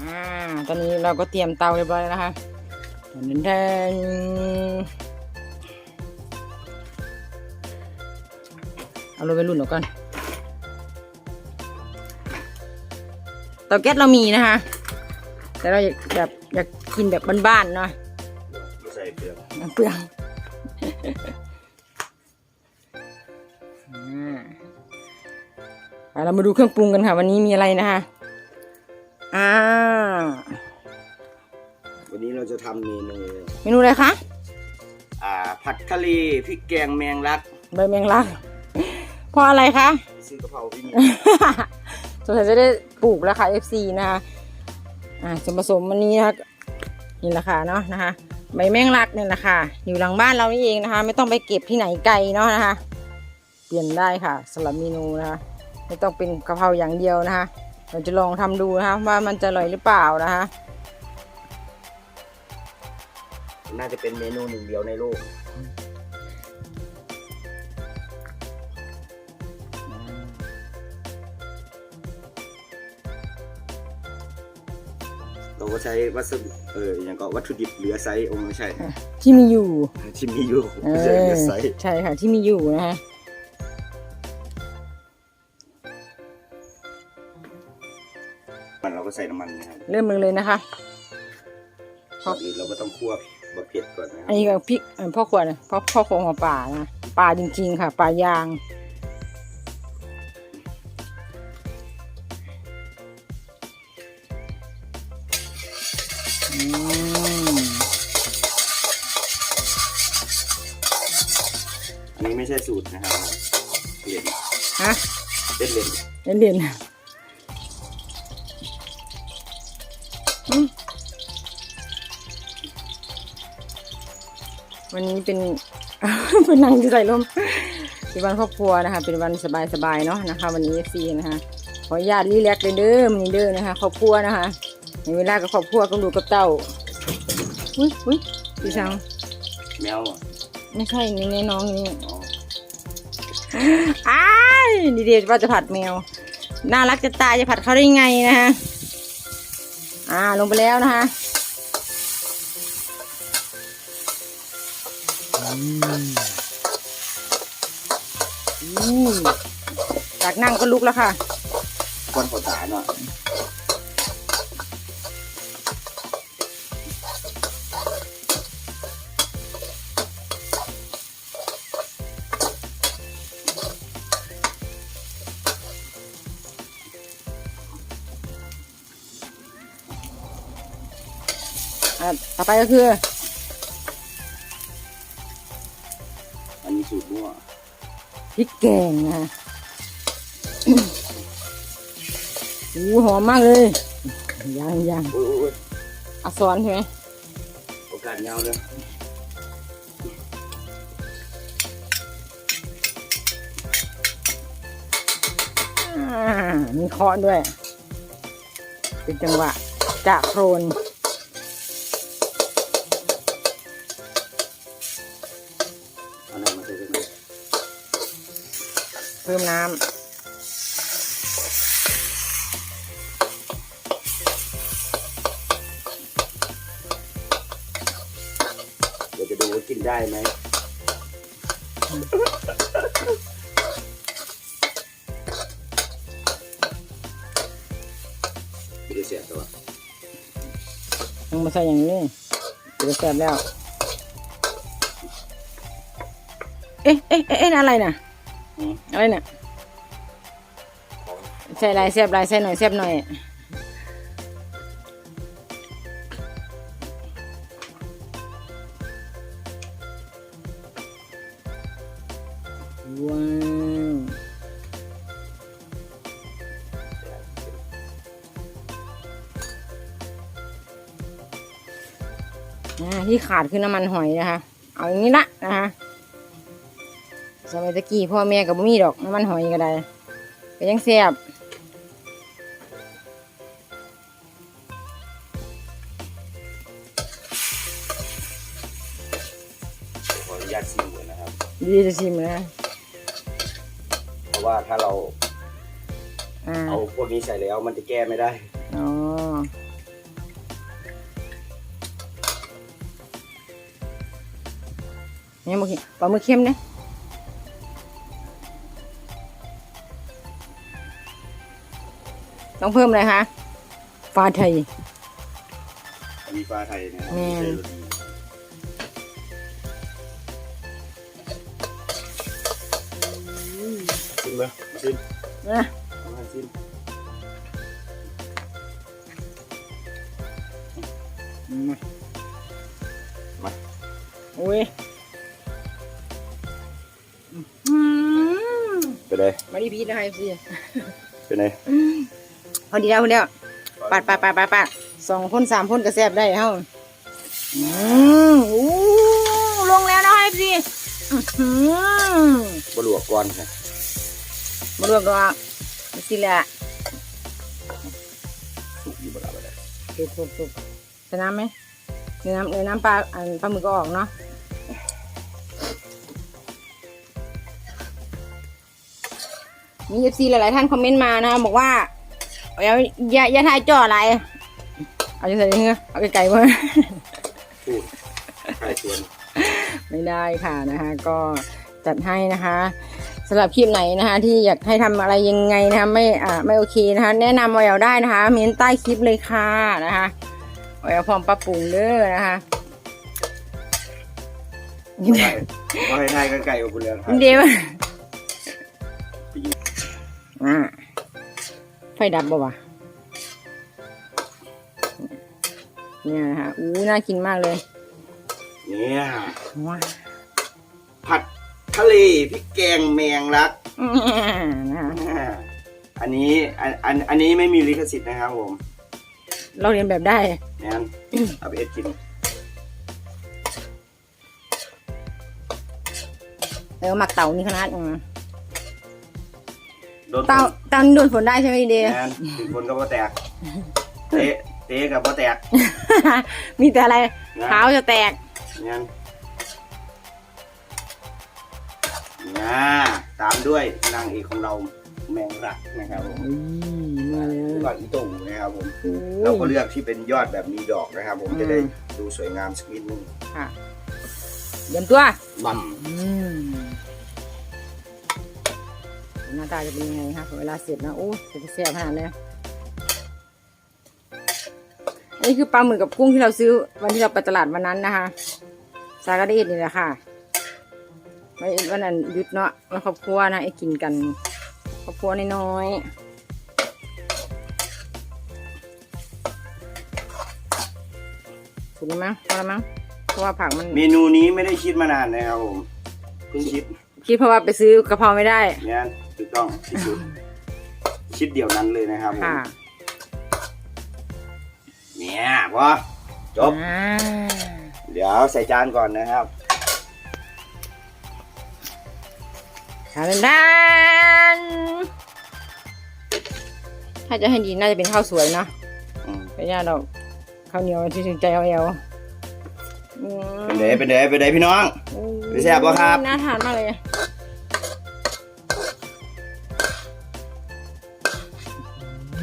อ่าตอนนี้เราก็เตรียมเตาเรียบร้อยแล้วนะคะแดนเอาลงไปรุ่นออกก่อนเตาแก๊สเรามีนะคะ แต่เราอยากแบบอยากกินแบบบ้านๆเนาะไม่ใส่เปลือกเปลืองอ่าอะเรามาดูเครื่องปรุงกันค่ะ วันนี้มีอะไรนะคะ อ่า วันนี้เราจะทำเมนูเมนูอะไรคะ อ่า ผัดทะเลพริกแกงแมงลักใบแมงลักเพราะอะไรคะซื้อกะเพราพี่มีสงสัยจะได้ปลูกแล้วค่ะ FC นะคะอ่าส่วนผสมวันนี้นะคะนี่แหละค่ะเนาะนะคะใบแมงลักเนี่ยแหละค่ะ อยู่หลังบ้านเรานี่เองนะคะ ไม่ต้องไปเก็บที่ไหนไกลเนาะนะคะ เปลี่ยนได้ค่ะสำหรับเมนูนะคะ ไม่ต้องเป็นกะเพราอย่างเดียวนะคะ เราจะลองทำดูนะคะว่ามันจะอร่อยหรือเปล่านะคะ น่าจะเป็นเมนูหนึ่งเดียวในโลกเราก็ใช้วัสดุเอออย่างก็วัตถุดิบเหลือไซส์โอ้ไม่ใช่ ที่มีอยู่ ที่มีอยู่เอไม่ใช่เหลือไซส์ ใช่ค่ะที่มีอยู่นะคะ ใส่น้ำมันนะครับเริ่มมือเลยนะคะ ก่อนอื่นเราก็ต้องคั่วบะเผ็ดก่อนนะคอัรันบนี้ก็พริกเอ่อพ่อขวดนะพ่อพ่อคงหัวป่านะปลาจริงๆค่ะปลายาง อืมอันนี้ไม่ใช่สูตรนะครับเปลี่ยนฮะเป็นเลนเล่นเด่นอื วันนี้เป็นเป็นนางที่ใส่ลมเป็นวันครอบครัวนะคะ เป็นวันสบายๆเนาะนะคะ วันนี้ซีนะคะขออนุญาตรีแลกซ์เลยเด้อมีเด้อนะคะครอบครัวนะคะในเวลากับครอบครัวก็ดูกกับเต้าอุ้ยอุ้ยพี่ชังแมวอะไม่ใช่นี่นี่น้องนี่อ๋ออ้ายดีเดว่าจะผัดแมว น่ารักจะตายจะผัดเขาได้ไงนะคะ อ่าลงไปแล้วนะคะอืมจากนั่งก็ลุกแล้วค่ะก้อนขอตาเนาะ ต่อไปก็คือ อันนี้สูตรมั่วพริกแกงนะคะอู้หอมมากเลยยังยังโอ้ยโอ้ยอักษรใช่ไหมโอกาสเงาเลยอ่ามีเคาะด้วย เป็นจังหวะจะโครน เพิ่มน้เดี๋ยวจะดูว่ากินได้ไหมไม่ได้เสียตัวำต้องมาใส่อย่างนี้จะแซ่บแล้ว เอ๊ะเอ๊ะเอ๊ะเอ๊ะอะไรน่ะ อืมอะไรน่ะใส่ลายแซ่บลายใส่หน่อยแซ่บหน่อยว้าวอ่าที่ขาดคือน้ำมันหอยนะคะ เอาอย่างนี้ละนะคะ สมัยตะกี้พ่อแม่กับมีดอกน้ำมันหอยก็ได้ก็ยังแซ่บขออนุญาตชิมนะครับ ดีจะชิมนะเพราะว่าถ้าเราอเอาพวกนี้ใส่แล้วมันจะแก้ไม่ได้ อ๋อเนี่ยมึงปลาหมึกเค็มเนี่ย ต้องเพิ่มอะไรคะฟ้าไทย มีปลาไทยนะครับแม่นใช่รสดีชิมไหมชิมนะมาชิมมาโอ้ยอืมไปเลยมาดีพีชนะคะพี่ไปเลย พอดีแล้วพอดีแล้วปัดปัดปัดปัดปัดสองพ่นสามพ่นกระแซบได้เฮ้าอืมอู้ลงแล้วนะพี่อืมบลวกก่อนค่ะมารวมดอกสิแหละสุกอยู่บนอะไรสุกสุกสุกใส่น้ำไหมเนื้อน้ำเนื้อน้ำปลาอันปลาหมึกก็ออกเนาะมีเอฟซีหลาย ๆ ท่านคอมเมนต์มานะบอกว่า เอาอย่าอย่าทายจ่ออะไร เอาจะใส่เนื้อเอาไกลๆเพื่อพูดใครชวนไม่ได้ค่ะนะคะ ก็จัดให้นะคะสำหรับคลิปไหนนะคะ ที่อยากให้ทำอะไรยังไงนะคะไม่อ่าไม่โอเคนะคะ แนะนำวอยได้นะคะเมนใต้คลิปเลยค่ะนะคะวอยพร้อมปรับปรุงเด้อนะคะ ไม่ได้ไม่ให้ไทยกันไก่กับคุณเรือนครับ เดียวอ่าไฟดับบ่วะเนี่ยนะคะอู้น่ากินมากเลย เนี่ยว้าวผัดทะเลพริกแกงแมงลักนะคะอ่าอันนี้อันอันอันนี้ไม่มีลิขสิทธิ์นะครับผม เราเรียนแบบได้งั้นเอาไปเอ็ดกินเออหมักเต่านี่ขนาดอืม โดนเต่าเต่านี่โดนฝนได้ใช่ไหมเดย์งั้นถึงคนก็บ่แตก เตะเตะกับบ่แตกมีแต่อะไรนะเท้าจะแตกงั้นนะตามด้วยนางเอกของเราแมงลักนะครับผมอืมมาแล้วก่อนอีตู่นะครับผม โอ้เรายก็เลือกที่เป็นยอดแบบมีดอกนะครับ ผมอืม จะได้ดูสวยงามสักนิดนึงค่ะเยี่ยมตัว บั่มอืม หน้าตาจะเป็นยังไงคะเวลาเสร็จนะโอ้จะแซ่บขนาดนี้อันนี้คือปลาหมึกกับกุ้งที่เราซื้อวันที่เราไปตลาดวันนั้นนะคะซากาเดดนี่แหละค่ะไม่วันนั้นหยุดเนาะวันครอบครัวนะไอ้กินกันครอบครัวน้อยๆถูกไหมมั้งพอแล้วมั้งเพราะว่าผักมัน เมนูนี้ไม่ได้คิดมานานนะครับผมเพิ่งคิด คิดเพราะว่าไปซื้อกะเพราไม่ได้เนี่ย ถูกต้องที่สุดคิดเดี๋ยวนั้นเลยนะครับผมค่ะเนี่ยพอจบ อ่าเดี๋ยวใส่จานก่อนนะครับทานด้านถ้าจะให้ดีน่าจะเป็นข้าวสวยเนาะอืมไม่ยากหรอกข้าวเหนียวที่ถึงใจเอาเอวอืมเป็นเดเป็นเดเป็นเดพี่น้องไปแซ่บบ่ครับ น่าทานมากเลย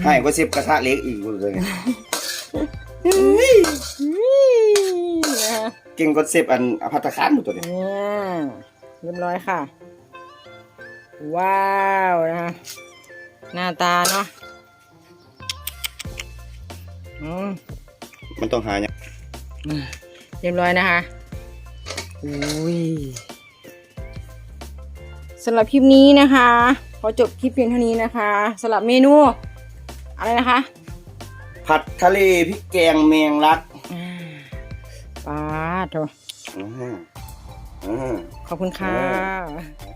ให้ก็สิบกระทะเล็กอีกเลยนี่นะคะเก่งก็สิบอันอภัตตาคารหมดตัวนี้เนี่ยเรียบร้อยค่ะ ว้าวนะคะหน้าตาเนาะอืมมันต้องหาเนี่ยเรียบร้อยนะคะอุ้ยสำหรับคลิปนี้นะคะ ขอจบคลิปเพียงเท่านี้นะคะสำหรับเมนู อะไรนะคะ ผัดทะเลพริกแกงแมงลักอ่าปลาโถอืมอืมขอบคุณค่ะเอ